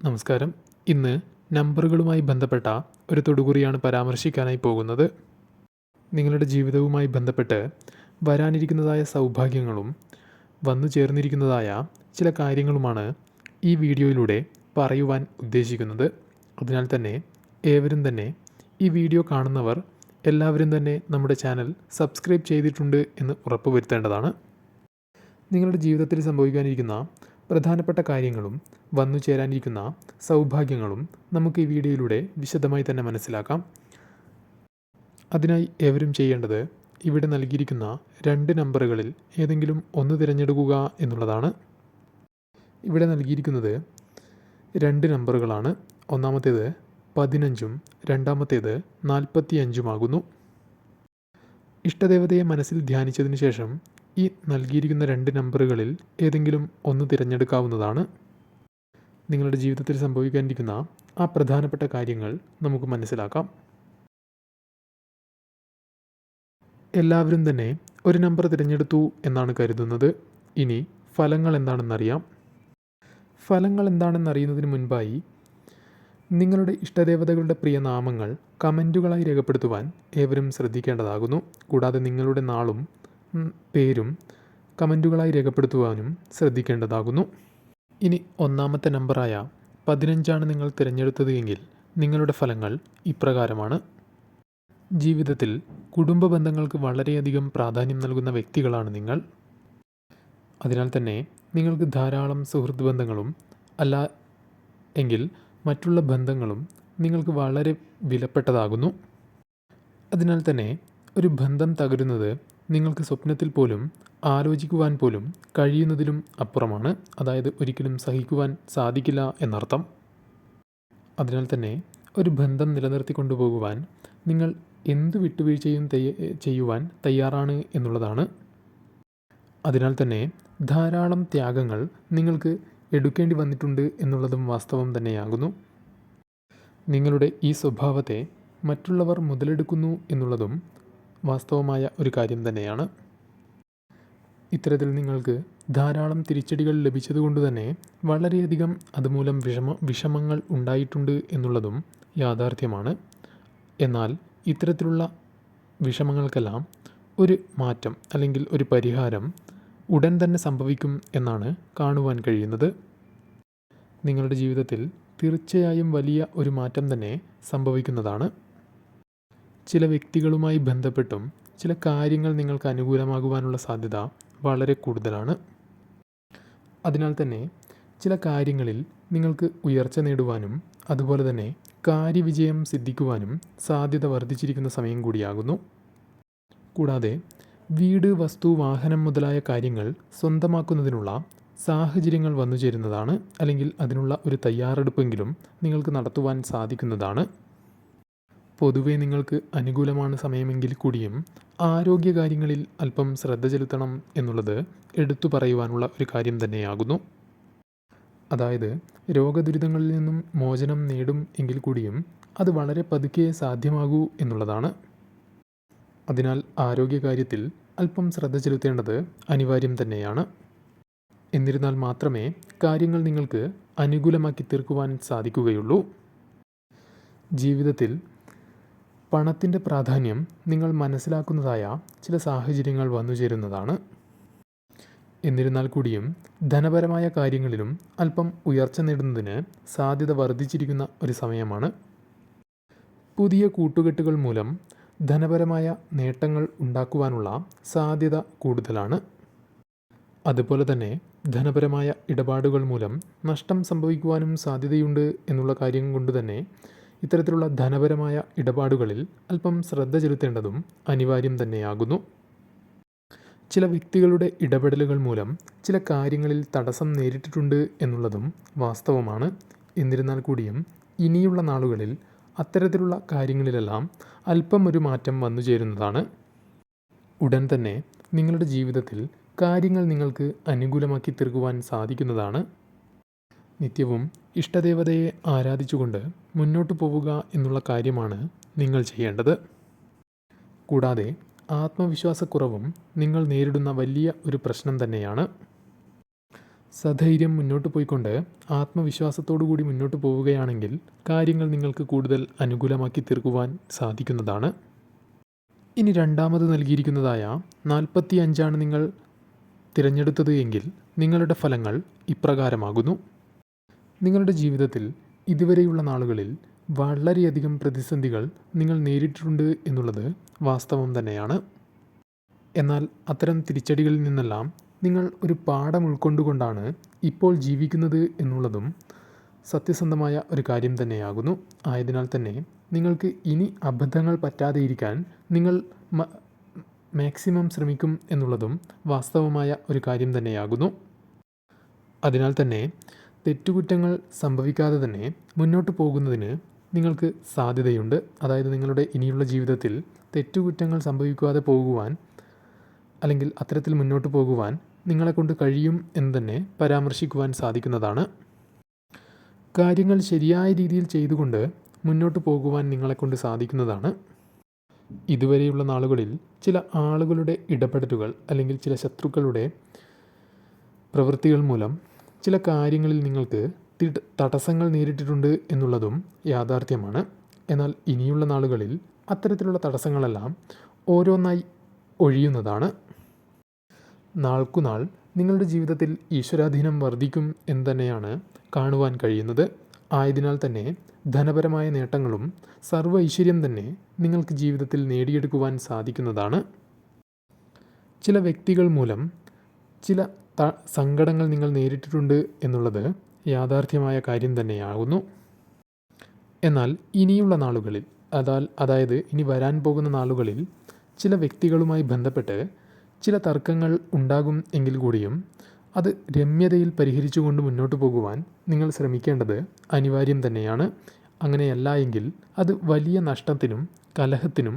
നമസ്കാരം. ഇന്ന് നമ്പറുകളുമായി ബന്ധപ്പെട്ട ഒരു തൊടുകുറിയാണ് പരാമർശിക്കാനായി പോകുന്നത്. നിങ്ങളുടെ ജീവിതവുമായി ബന്ധപ്പെട്ട് വരാനിരിക്കുന്നതായ സൗഭാഗ്യങ്ങളും വന്നു ചേർന്നിരിക്കുന്നതായ ചില കാര്യങ്ങളുമാണ് ഈ വീഡിയോയിലൂടെ പറയുവാൻ ഉദ്ദേശിക്കുന്നത്. അതിനാൽ തന്നെ ഏവരും തന്നെ ഈ വീഡിയോ കാണുന്നവർ എല്ലാവരും തന്നെ നമ്മുടെ ചാനൽ സബ്സ്ക്രൈബ് ചെയ്തിട്ടുണ്ട് എന്ന് ഉറപ്പുവരുത്തേണ്ടതാണ്. നിങ്ങളുടെ ജീവിതത്തിൽ സംഭവിക്കാനിരിക്കുന്ന പ്രധാനപ്പെട്ട കാര്യങ്ങളും വന്നു ചേരാനിരിക്കുന്ന സൗഭാഗ്യങ്ങളും നമുക്ക് ഈ വീഡിയോയിലൂടെ വിശദമായി തന്നെ മനസ്സിലാക്കാം. അതിനായി ഏവരും ചെയ്യേണ്ടത് ഇവിടെ നൽകിയിരിക്കുന്ന രണ്ട് നമ്പറുകളിൽ ഏതെങ്കിലും ഒന്ന് തിരഞ്ഞെടുക്കുക എന്നുള്ളതാണ്. ഇവിടെ നൽകിയിരിക്കുന്നത് രണ്ട് നമ്പറുകളാണ്. ഒന്നാമത്തേത് പതിനഞ്ചും രണ്ടാമത്തേത് നാൽപ്പത്തിയഞ്ചുമാകുന്നു. ഇഷ്ടദേവതയെ മനസ്സിൽ ധ്യാനിച്ചതിന് ശേഷം ഈ നൽകിയിരിക്കുന്ന രണ്ട് നമ്പറുകളിൽ ഏതെങ്കിലും ഒന്ന് തിരഞ്ഞെടുക്കാവുന്നതാണ്. നിങ്ങളുടെ ജീവിതത്തിൽ സംഭവിക്കാനിരിക്കുന്ന ആ പ്രധാനപ്പെട്ട കാര്യങ്ങൾ നമുക്ക് മനസ്സിലാക്കാം. എല്ലാവരും തന്നെ ഒരു നമ്പർ തിരഞ്ഞെടുത്തു എന്നാണ് കരുതുന്നത്. ഇനി ഫലങ്ങൾ എന്താണെന്നറിയാം. ഫലങ്ങൾ എന്താണെന്നറിയുന്നതിന് മുൻപായി നിങ്ങളുടെ ഇഷ്ടദേവതകളുടെ പ്രിയ നാമങ്ങൾ കമന്റുകളായി രേഖപ്പെടുത്തുവാൻ ഏവരും ശ്രദ്ധിക്കേണ്ടതാകുന്നു. കൂടാതെ നിങ്ങളുടെ നാളും പേരും കമന്റുകളായി രേഖപ്പെടുത്തുവാനും ശ്രദ്ധിക്കേണ്ടതാകുന്നു. ഇനി ഒന്നാമത്തെ നമ്പറായ പതിനഞ്ചാണ് നിങ്ങൾ തിരഞ്ഞെടുത്തത് എങ്കിൽ നിങ്ങളുടെ ഫലങ്ങൾ ഇപ്രകാരമാണ്. ജീവിതത്തിൽ കുടുംബ ബന്ധങ്ങൾക്ക് വളരെയധികം പ്രാധാന്യം നൽകുന്ന വ്യക്തികളാണ് നിങ്ങൾ. അതിനാൽ തന്നെ നിങ്ങൾക്ക് ധാരാളം സുഹൃത്ത് ബന്ധങ്ങളും അല്ല എങ്കിൽ മറ്റുള്ള ബന്ധങ്ങളും നിങ്ങൾക്ക് വളരെ വിലപ്പെട്ടതാകുന്നു. അതിനാൽ തന്നെ ഒരു ബന്ധം തകരുന്നത് നിങ്ങൾക്ക് സ്വപ്നത്തിൽ പോലും ആലോചിക്കുവാൻ പോലും കഴിയുന്നതിലും അപ്പുറമാണ്. അതായത് ഒരിക്കലും സഹിക്കുവാൻ സാധിക്കില്ല എന്നർത്ഥം. അതിനാൽ തന്നെ ഒരു ബന്ധം നിലനിർത്തി കൊണ്ടുപോകുവാൻ നിങ്ങൾ എന്തു വിട്ടുവീഴ്ചയും ചെയ്യുവാൻ തയ്യാറാണ് എന്നുള്ളതാണ്. അതിനാൽ തന്നെ ധാരാളം ത്യാഗങ്ങൾ നിങ്ങൾക്ക് എടുക്കേണ്ടി വന്നിട്ടുണ്ട് എന്നുള്ളതും വാസ്തവം തന്നെയാകുന്നു. നിങ്ങളുടെ ഈ സ്വഭാവത്തെ മറ്റുള്ളവർ മുതലെടുക്കുന്നു എന്നുള്ളതും വാസ്തവമായ ഒരു കാര്യം തന്നെയാണ്. ഇത്തരത്തിൽ നിങ്ങൾക്ക് ധാരാളം തിരിച്ചടികൾ ലഭിച്ചതുകൊണ്ട് തന്നെ വളരെയധികം അതുമൂലം വിഷമ വിഷമങ്ങൾ ഉണ്ടായിട്ടുണ്ട് എന്നുള്ളതും യാഥാർത്ഥ്യമാണ്. എന്നാൽ ഇത്തരത്തിലുള്ള വിഷമങ്ങൾക്കെല്ലാം ഒരു മാറ്റം അല്ലെങ്കിൽ ഒരു പരിഹാരം ഉടൻ തന്നെ സംഭവിക്കും എന്നാണ് കാണുവാൻ കഴിയുന്നത്. നിങ്ങളുടെ ജീവിതത്തിൽ തീർച്ചയായും വലിയ ഒരു മാറ്റം തന്നെ സംഭവിക്കുന്നതാണ്. ചില വ്യക്തികളുമായി ബന്ധപ്പെട്ടും ചില കാര്യങ്ങൾ നിങ്ങൾക്ക് അനുകൂലമാകുവാനുള്ള സാധ്യത വളരെ കൂടുതലാണ്. അതിനാൽ തന്നെ ചില കാര്യങ്ങളിൽ നിങ്ങൾക്ക് ഉയർച്ച നേടുവാനും അതുപോലെ തന്നെ കാര്യവിജയം സിദ്ധിക്കുവാനും സാധ്യത വർദ്ധിച്ചിരിക്കുന്ന സമയം കൂടിയാകുന്നു. കൂടാതെ വീട് വസ്തു വാഹനം മുതലായ കാര്യങ്ങൾ സ്വന്തമാക്കുന്നതിനുള്ള സാഹചര്യങ്ങൾ വന്നു ചേരുന്നതാണ് അല്ലെങ്കിൽ അതിനുള്ള ഒരു തയ്യാറെടുപ്പെങ്കിലും നിങ്ങൾക്ക് നടത്തുവാൻ സാധിക്കുന്നതാണ്. പൊതുവേ നിങ്ങൾക്ക് അനുകൂലമാണ് സമയമെങ്കിൽ കൂടിയും ആരോഗ്യകാര്യങ്ങളിൽ അല്പം ശ്രദ്ധ ചെലുത്തണം എന്നുള്ളത് എടുത്തു പറയുവാനുള്ള ഒരു കാര്യം തന്നെയാകുന്നു. അതായത് രോഗദുരിതങ്ങളിൽ നിന്നും മോചനം നേടും എങ്കിൽ കൂടിയും അത് വളരെ പതുക്കെ സാധ്യമാകൂ എന്നുള്ളതാണ്. അതിനാൽ ആരോഗ്യകാര്യത്തിൽ അല്പം ശ്രദ്ധ ചെലുത്തേണ്ടത് അനിവാര്യം തന്നെയാണ്. എന്നിരുന്നാൽ മാത്രമേ കാര്യങ്ങൾ നിങ്ങൾക്ക് അനുകൂലമാക്കി തീർക്കുവാൻ സാധിക്കുകയുള്ളൂ. ജീവിതത്തിൽ പണത്തിന്റെ പ്രാധാന്യം നിങ്ങൾ മനസ്സിലാക്കുന്നതായ ചില സാഹചര്യങ്ങൾ വന്നു ചേരുന്നതാണ്. എന്നിരുന്നാൽ കൂടിയും ധനപരമായ കാര്യങ്ങളിലും അല്പം ഉയർച്ച നേടുന്നതിന് സാധ്യത വർദ്ധിച്ചിരിക്കുന്ന ഒരു സമയമാണ്. പുതിയ കൂട്ടുകെട്ടുകൾ മൂലം ധനപരമായ നേട്ടങ്ങൾ ഉണ്ടാക്കുവാനുള്ള സാധ്യത കൂടുതലാണ്. അതുപോലെ തന്നെ ധനപരമായ ഇടപാടുകൾ മൂലം നഷ്ടം സംഭവിക്കുവാനും സാധ്യതയുണ്ട് എന്നുള്ള കാര്യം കൊണ്ട് തന്നെ ഇത്തരത്തിലുള്ള ധനപരമായ ഇടപാടുകളിൽ അല്പം ശ്രദ്ധ ചെലുത്തേണ്ടതും അനിവാര്യം തന്നെയാകുന്നു. ചില വ്യക്തികളുടെ ഇടപെടലുകൾ മൂലം ചില കാര്യങ്ങളിൽ തടസ്സം നേരിട്ടിട്ടുണ്ട് എന്നുള്ളതും വാസ്തവമാണ്. എന്നിരുന്നാൽ കൂടിയും ഇനിയുള്ള നാളുകളിൽ അത്തരത്തിലുള്ള കാര്യങ്ങളിലെല്ലാം അല്പം ഒരു മാറ്റം വന്നു ചേരുന്നതാണ്. ഉടൻ തന്നെ നിങ്ങളുടെ ജീവിതത്തിൽ കാര്യങ്ങൾ നിങ്ങൾക്ക് അനുകൂലമാക്കി തീർക്കുവാൻ സാധിക്കുന്നതാണ്. നിത്യവും ഇഷ്ടദേവതയെ ആരാധിച്ചുകൊണ്ട് മുന്നോട്ട് പോവുക എന്നുള്ള കാര്യമാണ് നിങ്ങൾ ചെയ്യേണ്ടത്. കൂടാതെ ആത്മവിശ്വാസക്കുറവും നിങ്ങൾ നേരിടുന്ന വലിയ ഒരു പ്രശ്നം തന്നെയാണ്. സധൈര്യം മുന്നോട്ട് പോയിക്കൊണ്ട് കൂടി മുന്നോട്ട് പോവുകയാണെങ്കിൽ കാര്യങ്ങൾ നിങ്ങൾക്ക് കൂടുതൽ അനുകൂലമാക്കി തീർക്കുവാൻ സാധിക്കുന്നതാണ്. ഇനി രണ്ടാമത് നൽകിയിരിക്കുന്നതായ നാൽപ്പത്തി അഞ്ചാണ് നിങ്ങൾ തിരഞ്ഞെടുത്തത് എങ്കിൽ നിങ്ങളുടെ ഫലങ്ങൾ ഇപ്രകാരമാകുന്നു. നിങ്ങളുടെ ജീവിതത്തിൽ ഇതുവരെയുള്ള നാളുകളിൽ വളരെയധികം പ്രതിസന്ധികൾ നിങ്ങൾ നേരിട്ടിട്ടുണ്ട് എന്നുള്ളത് വാസ്തവം തന്നെയാണ്. എന്നാൽ അത്തരം തിരിച്ചടികളിൽ നിന്നെല്ലാം നിങ്ങൾ ഒരു പാഠം ഉൾക്കൊണ്ടുകൊണ്ടാണ് ഇപ്പോൾ ജീവിക്കുന്നത് എന്നുള്ളതും സത്യസന്ധമായ ഒരു കാര്യം തന്നെയാകുന്നു. ആയതിനാൽ തന്നെ നിങ്ങൾക്ക് ഇനി അബദ്ധങ്ങൾ പറ്റാതെ ഇരിക്കാൻ നിങ്ങൾ മാക്സിമം ശ്രമിക്കും എന്നുള്ളതും വാസ്തവമായ ഒരു കാര്യം തന്നെയാകുന്നു. അതിനാൽ തന്നെ തെറ്റുകുറ്റങ്ങൾ സംഭവിക്കാതെ തന്നെ മുന്നോട്ട് പോകുന്നതിന് നിങ്ങൾക്ക് സാധ്യതയുണ്ട്. അതായത് നിങ്ങളുടെ ഇനിയുള്ള ജീവിതത്തിൽ തെറ്റുകുറ്റങ്ങൾ സംഭവിക്കാതെ പോകുവാൻ അല്ലെങ്കിൽ അത്തരത്തിൽ മുന്നോട്ട് പോകുവാൻ നിങ്ങളെക്കൊണ്ട് കഴിയും എന്ന് തന്നെ പരാമർശിക്കുവാൻ സാധിക്കുന്നതാണ്. കാര്യങ്ങൾ ശരിയായ രീതിയിൽ ചെയ്തുകൊണ്ട് മുന്നോട്ട് പോകുവാൻ നിങ്ങളെക്കൊണ്ട് സാധിക്കുന്നതാണ്. ഇതുവരെയുള്ള നാളുകളിൽ ചില ആളുകളുടെ ഇടപെടലുകൾ അല്ലെങ്കിൽ ചില ശത്രുക്കളുടെ പ്രവൃത്തികൾ മൂലം ചില കാര്യങ്ങളിൽ നിങ്ങൾക്ക് തടസ്സങ്ങൾ നേരിട്ടിട്ടുണ്ട് എന്നുള്ളതും യാഥാർത്ഥ്യമാണ്. എന്നാൽ ഇനിയുള്ള നാളുകളിൽ അത്തരത്തിലുള്ള തടസ്സങ്ങളെല്ലാം ഓരോന്നായി ഒഴിയുന്നതാണ്. നാൾക്കുനാൾ നിങ്ങളുടെ ജീവിതത്തിൽ ഈശ്വരാധീനം വർദ്ധിക്കും എന്ന് തന്നെയാണ് കാണുവാൻ കഴിയുന്നത്. ആയതിനാൽ തന്നെ ധനപരമായ നേട്ടങ്ങളും സർവ ഐശ്വര്യം തന്നെ നിങ്ങൾക്ക് ജീവിതത്തിൽ നേടിയെടുക്കുവാൻ സാധിക്കുന്നതാണ്. ചില വ്യക്തികൾ മൂലം ചില സങ്കടങ്ങൾ നിങ്ങൾ നേരിട്ടിട്ടുണ്ട് എന്നുള്ളത് യാഥാർത്ഥ്യമായ കാര്യം തന്നെയാകുന്നു. എന്നാൽ ഇനിയുള്ള നാളുകളിൽ അതാൽ അതായത് ഇനി വരാൻ പോകുന്ന നാളുകളിൽ ചില വ്യക്തികളുമായി ബന്ധപ്പെട്ട് ചില തർക്കങ്ങൾ ഉണ്ടാകും എങ്കിൽ കൂടിയും അത് രമ്യതയിൽ പരിഹരിച്ചുകൊണ്ട് മുന്നോട്ട് പോകുവാൻ നിങ്ങൾ ശ്രമിക്കേണ്ടത് അനിവാര്യം തന്നെയാണ്. അങ്ങനെയല്ല എങ്കിൽ അത് വലിയ നഷ്ടത്തിനും കലഹത്തിനും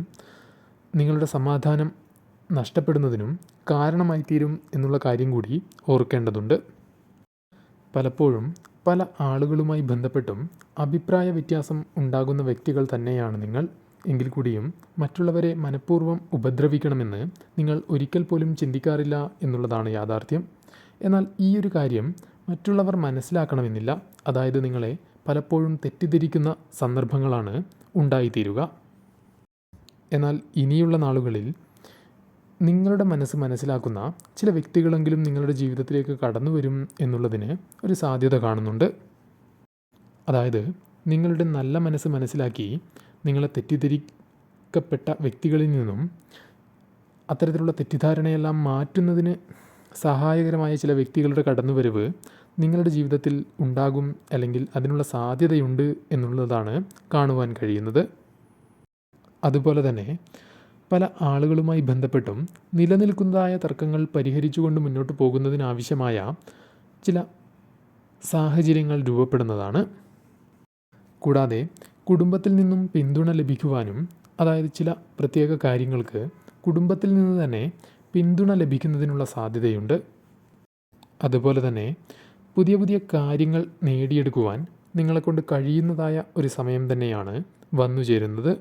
നിങ്ങളുടെ സമാധാനം നഷ്ടപ്പെടുന്നതിനും കാരണമായി തീരും എന്നുള്ള കാര്യം കൂടി ഓർക്കേണ്ടതുണ്ട്. പലപ്പോഴും പല ആളുകളുമായി ബന്ധപ്പെട്ടും അഭിപ്രായ വ്യത്യാസം ഉണ്ടാകുന്ന വ്യക്തികൾ തന്നെയാണ് നിങ്ങൾ. എങ്കിൽ കൂടിയും മറ്റുള്ളവരെ മനഃപൂർവം ഉപദ്രവിക്കണമെന്ന് നിങ്ങൾ ഒരിക്കൽ പോലും ചിന്തിക്കാറില്ല എന്നുള്ളതാണ് യാഥാർത്ഥ്യം. എന്നാൽ ഈ ഒരു കാര്യം മറ്റുള്ളവർ മനസ്സിലാക്കണമെന്നില്ല. അതായത് നിങ്ങളെ പലപ്പോഴും തെറ്റിദ്ധരിക്കുന്ന സന്ദർഭങ്ങളാണ് ഉണ്ടായിത്തീരുക. എന്നാൽ ഇനിയുള്ള നാളുകളിൽ നിങ്ങളുടെ മനസ്സ് മനസ്സിലാക്കുന്ന ചില വ്യക്തികളെങ്കിലും നിങ്ങളുടെ ജീവിതത്തിലേക്ക് കടന്നു വരും എന്നുള്ളതിന് ഒരു സാധ്യത കാണുന്നുണ്ട്. അതായത് നിങ്ങളുടെ നല്ല മനസ്സ് മനസ്സിലാക്കി നിങ്ങളെ തെറ്റിദ്ധരിക്കപ്പെട്ട വ്യക്തികളിൽ നിന്നും അത്തരത്തിലുള്ള തെറ്റിദ്ധാരണയെല്ലാം മാറ്റുന്നതിന് സഹായകരമായ ചില വ്യക്തികളുടെ കടന്നുവരവ് നിങ്ങളുടെ ജീവിതത്തിൽ ഉണ്ടാകും അല്ലെങ്കിൽ അതിനുള്ള സാധ്യതയുണ്ട് എന്നുള്ളതാണ് കാണുവാൻ കഴിയുന്നത്. അതുപോലെ തന്നെ പല ആളുകളുമായി ബന്ധപ്പെട്ടും നിലനിൽക്കുന്നതായ തർക്കങ്ങൾ പരിഹരിച്ചുകൊണ്ട് മുന്നോട്ട് പോകുന്നതിനാവശ്യമായ ചില സാഹചര്യങ്ങൾ രൂപപ്പെടുന്നതാണ്. കൂടാതെ കുടുംബത്തിൽ നിന്നും പിന്തുണ ലഭിക്കുവാനും അതായത് ചില പ്രത്യേക കാര്യങ്ങൾക്ക് കുടുംബത്തിൽ നിന്ന് തന്നെ പിന്തുണ ലഭിക്കുന്നതിനുള്ള സാധ്യതയുണ്ട്. അതുപോലെ തന്നെ പുതിയ പുതിയ കാര്യങ്ങൾ നേടിയെടുക്കുവാൻ നിങ്ങളെക്കൊണ്ട് കഴിയുന്നതായ ഒരു സമയം തന്നെയാണ് വന്നു ചേരുന്നത്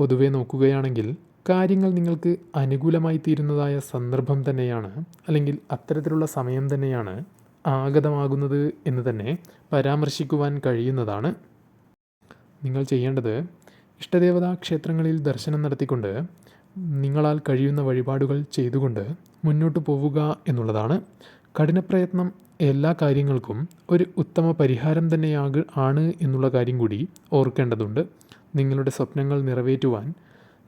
പൊതുവെ നോക്കുകയാണെങ്കിൽ കാര്യങ്ങൾ നിങ്ങൾക്ക് അനുകൂലമായി തീരുന്നതായ സന്ദർഭം തന്നെയാണ് അല്ലെങ്കിൽ അത്തരത്തിലുള്ള സമയം തന്നെയാണ് ആഗതമാകുന്നത് എന്ന് തന്നെ പരാമർശിക്കുവാൻ കഴിയുന്നതാണ്. നിങ്ങൾ ചെയ്യേണ്ടത് ഇഷ്ടദേവതാ ക്ഷേത്രങ്ങളിൽ ദർശനം നടത്തിക്കൊണ്ട് നിങ്ങളാൽ കഴിയുന്ന വഴിപാടുകൾ ചെയ്തുകൊണ്ട് മുന്നോട്ട് പോവുക എന്നുള്ളതാണ്. കഠിനപ്രയത്നം എല്ലാ കാര്യങ്ങൾക്കും ഒരു ഉത്തമ പരിഹാരം തന്നെയാക ആണ് എന്നുള്ള കാര്യം കൂടി ഓർക്കേണ്ടതുണ്ട്. നിങ്ങളുടെ സ്വപ്നങ്ങൾ നിറവേറ്റുവാൻ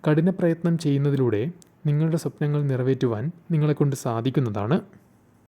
കഠിനപ്രയത്നം ചെയ്യുന്നതിലൂടെ നിങ്ങളുടെ സ്വപ്നങ്ങൾ നിറവേറ്റുവാൻ നിങ്ങളെക്കൊണ്ട് സാധിക്കുന്നതാണ്.